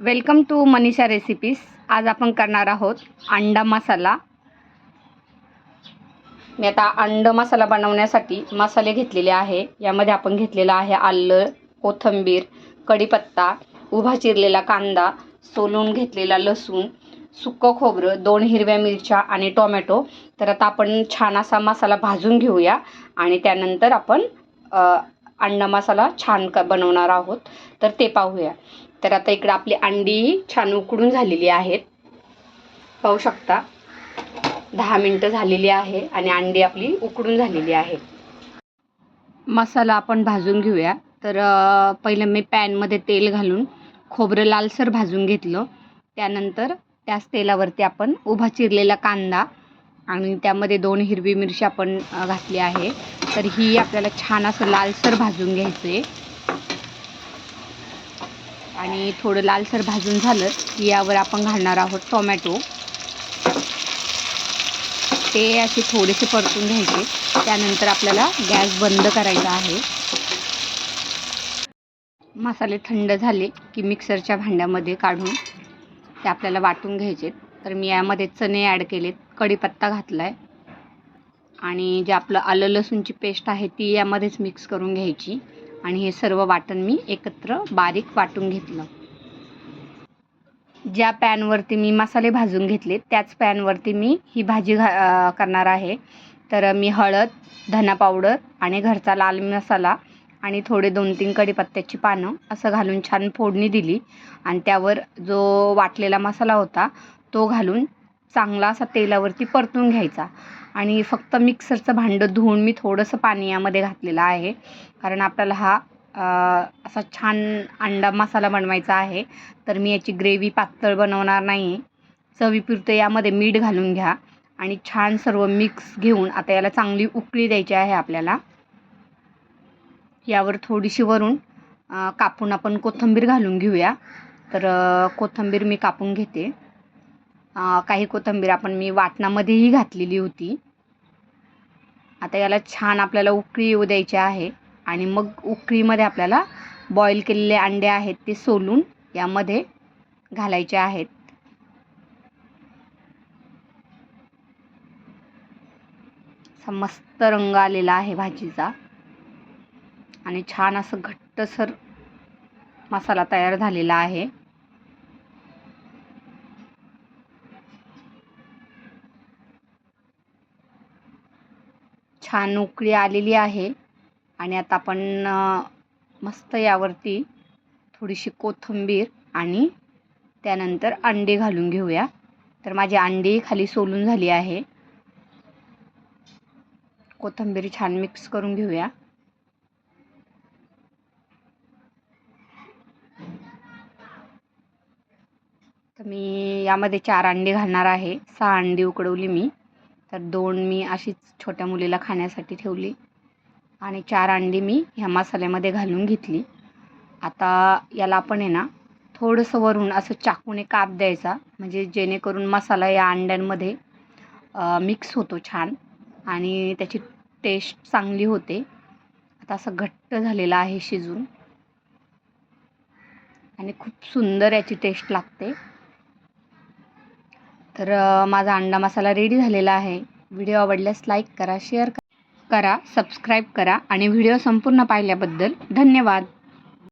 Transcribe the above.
Welcome to Manisha recipes आज आपण करणार आहोत अंडा मसाला. मी आता अंड मसाला बनवण्यासाठी मसाले घेतलेले आहे. यामध्ये आपण घेतलेला आहे आलं कोथिंबीर कढीपत्ता उभा चिरलेला कांदा सोलून घेतलेला लसूण सुकं खोबरं दोन हिरव्या मिरच्या आणि टोमॅटो. तर आता आपण छान असा मसाला भाजून घेऊया आणि त्यानंतर आपण अंडा मसाला छान क बनवणार आहोत. तर ते पाहूया. तर आता इकडं आपली अंडी छान उकडून झालेली आहेत. पाहू शकता. दहा मिनटं झालेली आहे आणि अंडी आपली उकडून झालेली आहे. मसाला आपण भाजून घेऊया. तर पहिलं मी पॅनमध्ये तेल घालून खोबरं लालसर भाजून घेतलं. त्यानंतर त्याच तेलावरती आपण उभा चिरलेला कांदा आणि त्यामध्ये दोन हिरवी मिरची आपण घातली आहे. तर ही आपल्याला छान असं लालसर भाजून घ्यायचं आहे आणि थोडं लालसर भाजून झालं की यावर आपण घालणार आहोत टोमॅटो. ते असे थोडेसे परतून घ्यायचे. त्यानंतर आपल्याला गॅस बंद करायचा आहे. मसाले थंड झाले की मिक्सरच्या भांड्यामध्ये काढून ते आपल्याला वाटून घ्यायचे. तर मी यामध्ये चणे ॲड केलेत कढीपत्ता घातला आहे आणि जे आपलं आलं लसूणची पेस्ट आहे ती यामध्येच मिक्स करून घ्यायची. आणि हे सर्व वाटण मी एकत्र बारीक वाटून घेतलं. ज्या पॅनवरती मी मसाले भाजून घेतले त्याच पॅनवरती मी ही भाजी घा करणार आहे. तर मी हळद धना पावडर आणि घरचा लाल मसाला आणि थोडे दोन तीन कढीपत्त्याची पानं असं घालून छान फोडणी दिली. आणि त्यावर जो वाटलेला मसाला होता तो घालून चांगला असा तेलावरती परतून घ्यायचा. आणि फक्त मिक्सरचं भांडं धुवून मी थोडंसं पाणी यामध्ये घातलेलं आहे. कारण आपल्याला हा असा छान अंडा मसाला बनवायचा आहे. तर मी याची ग्रेव्ही पातळ बनवणार नाही चवीपुरतं यामध्ये मीठ घालून घ्या. आणि छान सर्व मिक्स घेऊन आता याला चांगली उकळी द्यायची आहे आपल्याला. यावर थोडीशी वरून कापून आपण कोथिंबीर घालून घेऊया. तर कोथिंबीर मी कापून घेते. काही कोथिंबीर आपण मी वाटणामध्येही घातलेली होती. आता याला छान आपल्याला उकळी येऊ द्यायची आहे आणि मग उकळीमध्ये आपल्याला बॉईल केलेले अंडे आहेत ते सोलून यामध्ये घालायचे आहेत. मस्त रंग आलेला आहे भाजीचा. आणि छान असं घट्टसर मसाला तयार झालेला आहे. छान उकळी आलेली आहे. आणि आता आपण मस्त यावरती थोडीशी कोथिंबीर आणि त्यानंतर अंडे घालून घेऊया. तर माझी अंडी खाली सोलून झाली आहे. कोथिंबीर छान मिक्स करून घेऊया. तर मी यामध्ये चार अंडी घालणार आहे. सहा अंडी उकडवली मी. तर दोन मी अशीच छोट्या मुलीला खाण्यासाठी ठेवली. आणि चार अंडी मी ह्या मसाल्यामध्ये घालून घेतली. आता याला आपण आहे ना थोडंसं वरून असं चाकूने काप द्यायचा. म्हणजे जेणेकरून मसाला या अंड्यांमध्ये मिक्स होतो छान. आणि त्याची टेस्ट चांगली होते. आता असं घट्ट झालेलं आहे शिजून. आणि खूप सुंदर याची टेस्ट लागते. तर माझा अंडा मसाला रेडी झालेला आहे. व्हिडिओ आवडल्यास लाईक करा शेअर करा सबस्क्राईब करा आणि व्हिडिओ संपूर्ण पाहिल्याबद्दल धन्यवाद.